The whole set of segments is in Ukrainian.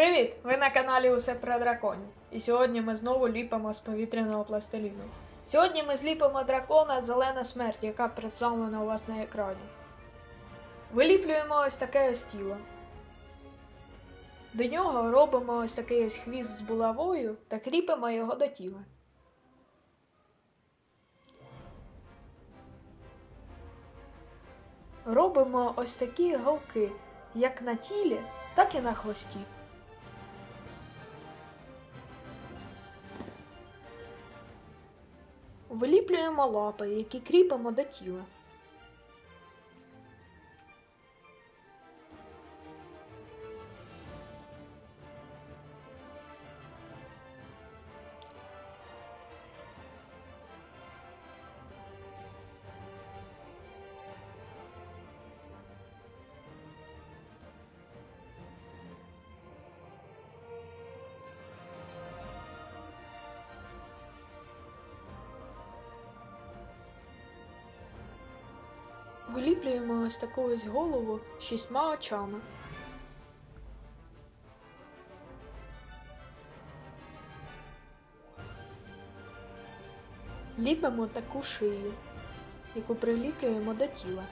Привіт! Ви на каналі Усе про драконів. І сьогодні ми знову ліпимо з повітряного пластиліну. Сьогодні ми зліпимо дракона Зелена смерть, яка представлена у вас на екрані. Виліплюємо ось таке ось тіло. До нього робимо ось такий ось хвіст з булавою та кріпимо його до тіла. Робимо ось такі голки, як на тілі, так і на хвості. Виліплюємо лапи, які кріпимо до тіла. Виліплюємо ось таку ось голову шістьма очами. Ліпимо таку шию, яку приліплюємо до тіла.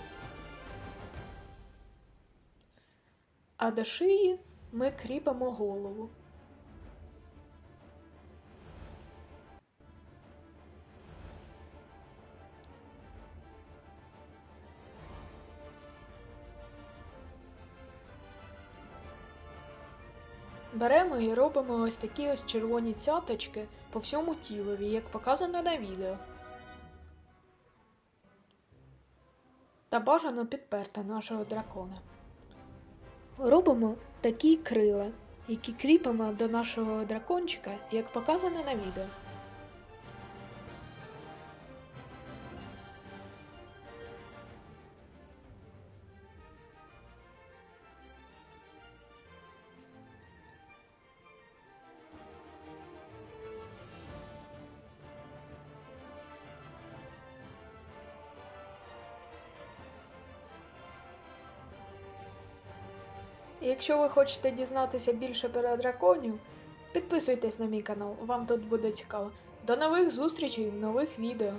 А до шиї ми кріпимо голову. Беремо і робимо ось такі ось червоні цяточки по всьому тілові, як показано на відео. Та бажано підперти нашого дракона. Робимо такі крила, які кріпимо до нашого дракончика, як показано на відео. Якщо ви хочете дізнатися більше про драконів, підписуйтесь на мій канал, вам тут буде цікаво. До нових зустрічей в нових відео.